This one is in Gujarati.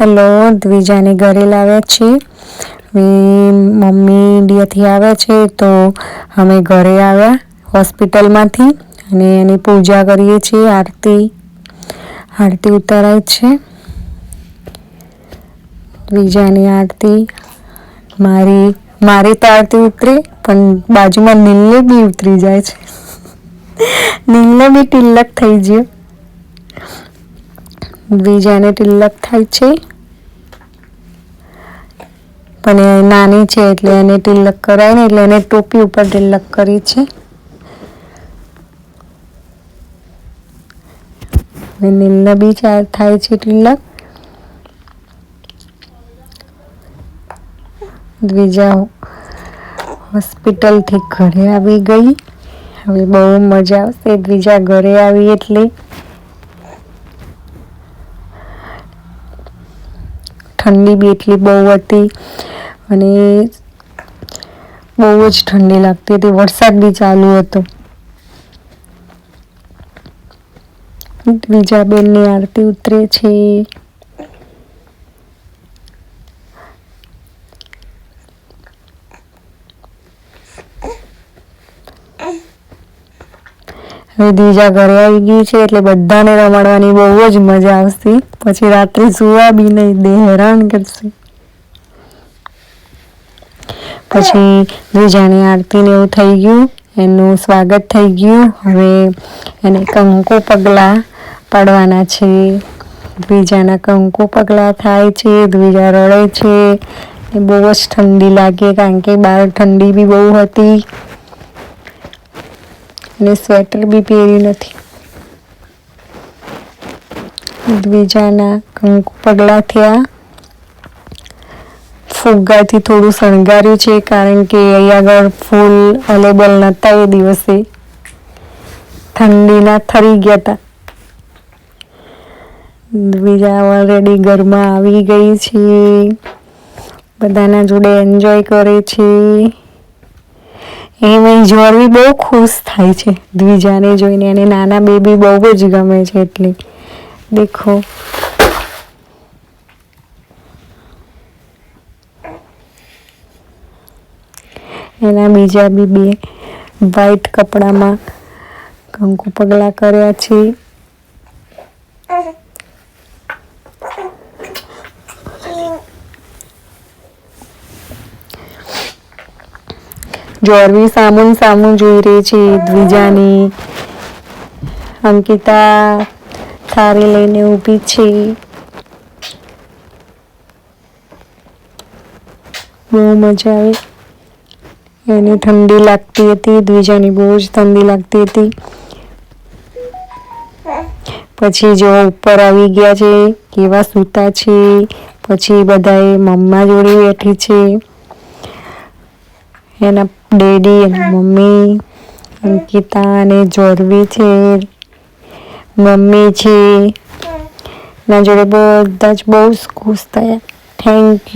હેલો, દ્વિજાને ઘરે લાવ્યા છીએ. મમ્મી ઇન્ડિયાથી આવ્યા છે, તો અમે ઘરે આવ્યા હોસ્પિટલમાંથી અને એની પૂજા કરીએ છીએ, આરતી આરતી ઉતારાય છે. દ્વિજાની આરતી, મારી મારી તો આરતી ઉતરે, પણ બાજુમાં નીલને બી ઉતરી જાય છે. નીલને બી તિલક થઈ ગયો. દ્વિજાને તિલક થાય છે. પણ એ નાની છે એટલે એને તિલક કરાય ને એટલે એને ટોપી ઉપર તિલક કરી છે. નીલને બી થાય છે તિલક દ્વિજા હોસ્પિટલથી ઘરે આવી ગઈ. હવે બહુ મજા આવશે. દ્વિજા ઘરે આવી એટલે ઠંડી બી એટલી બહુ હતી અને બહુ જ ઠંડી લાગતી હતી. વરસાદ બી ચાલુ હતો. બીજા બેનની આરતી ઉતરે છે. હવે દ્વિજા ઘરે આવી ગઈ છે એટલે બધાને રમાડવાની બહુ જ મજા આવશે. પછી રાત્રે સુવા બી નહીં, દે હેરાન કરશે. પછી દ્વિજાની આરતીને એવું થઈ ગયું, એનું સ્વાગત થઈ ગયું. હવે એને કંકુ પગલાં પાડવાના છે. દ્વિજાના કંકુ પગલાં થાય છે દ્વિજા રડે છે. બહુ જ ઠંડી લાગે, કારણ કે બહાર ઠંડી બી બહુ હતી. અને સ્વેટર બી પહેર્યું નથી. દ્વિજાના કંકુ પગલાં થયા. ફુગ્ગાથી થોડું શણગાર્યું છે કારણ કે અહીંયા આગળ ફૂલ અવેલેબલ નહોતા એ દિવસે. ઠંડીના થરી ગયા હતા દ્વિજા ઓલરેડી ઘરમાં આવી ગઈ છે. બધાના જોડે એન્જોય કરે છે. એમાં જોરવી બહુ ખુશ થાય છે. દ્વિજાને જોઈને અને નાના બેબી બહુ જ ગમે છે એટલે. દેખો. એના બીજા બી બે વ્હાઈટ કપડામાં કંકુ પગલાં કર્યા છે. જોરવી સામુન સામું જોઈ રહી છે, દ્વિજાની. અંકિતા થારી લઈને ઊભી છે. બહુ મજા આવે. એને ઠંડી લાગતી હતી, દ્વિજાની બહુ જ ઠંડી લાગતી હતી. પછી જો ઉપર આવી ગયા છે, કેવા સૂતા છે, પછી બધાએ મમ્મા જોડે બેઠી છે. એના ડેડી એના મમ્મી, અંકિતા અને જોરવી છે, મમ્મી છે. એના જોડે બધા જ બહુ જ ખુશ થયા. Thank you